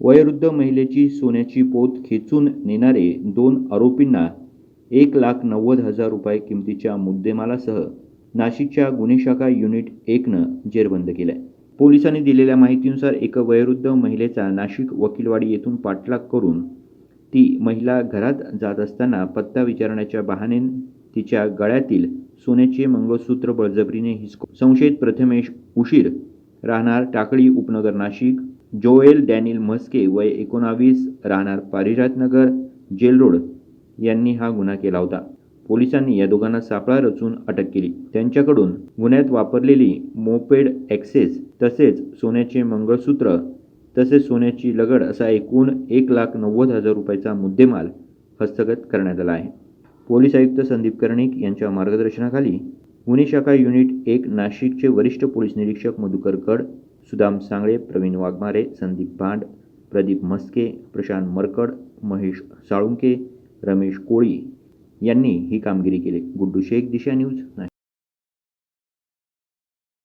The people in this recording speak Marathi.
वयोवृद्ध महिलेची सोन्याची पोत खेचून नेणारे दोन आरोपींना एक लाख नव्वद हजार रुपये किमतीच्या मुद्देमालासह नाशिकच्या गुन्हे शाखा युनिट एकनं जेरबंद केलं आहे पोलिसांनी दिलेल्या माहितीनुसार एका वयोवृद्ध महिलेचा नाशिक वकीलवाडी येथून पाठलाग करून ती महिला घरात जात असताना पत्ता विचारण्याच्या बहाण्याने तिच्या गळ्यातील सोन्याचे मंगळसूत्र बळजबरीने हिसको संशयित प्रथमेश उशीर राहणार टाकळी उपनगर नाशिक जोएल डॅनिल म्हस्के वय एकोणावीस राहणार पारिजातनगर जेल रोड यांनी हा गुन्हा केला होता. पोलिसांनी या दोघांना सापळा रचून अटक केली. त्यांच्याकडून गुन्ह्यात वापरलेली मोपेड ॲक्सेस तसेच सोन्याचे मंगळसूत्र तसेच सोन्याची लगड असा एकूण एक लाख नव्वद हजार रुपयाचा मुद्देमाल हस्तगत करण्यात आला आहे. पोलीस आयुक्त संदीप कर्णिक यांच्या मार्गदर्शनाखाली गुन्हे शाखा युनिट एक नाशिकचे वरिष्ठ पोलीस निरीक्षक मधुकर गड सुदाम सांगळे प्रवीण वाघमारे संदीप भांड प्रदीप म्हस्के प्रशांत मरकड महेश साळुंके रमेश कोळी यांनी ही कामगिरी केली. गुड्डू शेख दिशा न्यूज